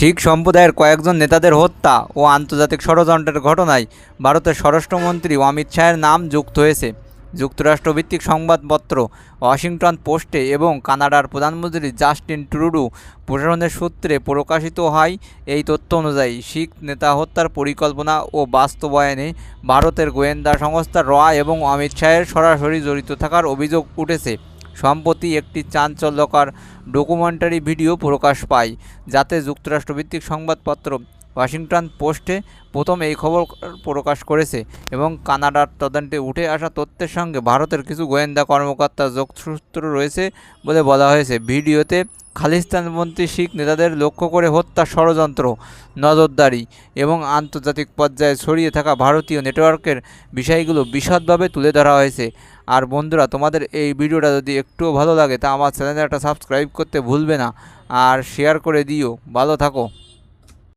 শিখ সম্প্রদায়ের কয়েকজন নেতাদের হত্যা ও আন্তর্জাতিক ষড়যন্ত্রের ঘটনায় ভারতের স্বরাষ্ট্রমন্ত্রী অমিত শাহের নাম যুক্ত হয়েছে। যুক্তরাষ্ট্রভিত্তিক সংবাদপত্র, ওয়াশিংটন পোস্টে এবং কানাডার প্রধানমন্ত্রী জাস্টিন ট্রুডু প্রশাসনের সূত্রে প্রকাশিত হয় এই তথ্য অনুযায়ী, শিখ নেতা হত্যার পরিকল্পনা ও বাস্তবায়নে ভারতের গোয়েন্দা সংস্থা র এবং অমিত শাহের সরাসরি জড়িত থাকার অভিযোগ উঠেছে। সম্প্রতি একটি চাঞ্চল্যকর ডকুমেন্টারি ভিডিও প্রকাশ পায় যাতে যুক্তরাষ্ট্রভিত্তিক সংবাদপত্র ওয়াশিংটন পোস্টে প্রথম এই খবর প্রকাশ করেছে এবং কানাডার তদন্তে উঠে আসা তথ্যের সঙ্গে ভারতের কিছু গোয়েন্দা কর্মকর্তার যোগসূত্র রয়েছে বলে বলা হয়েছে। ভিডিওতে খালিস্তানপন্থী শিখ নেতাদের লক্ষ্য করে হত্যা ষড়যন্ত্র, নজরদারি এবং আন্তর্জাতিক পর্যায়ে ছড়িয়ে থাকা ভারতীয় নেটওয়ার্কের বিষয়গুলো বিশদভাবে তুলে ধরা হয়েছে। আর বন্ধুরা, তোমাদের এই ভিডিওটা যদি একটুও ভালো লাগে, তা আমার চ্যানেলটা সাবস্ক্রাইব করতে ভুলবে না। আর শেয়ার করে দিও। ভালো থাকো।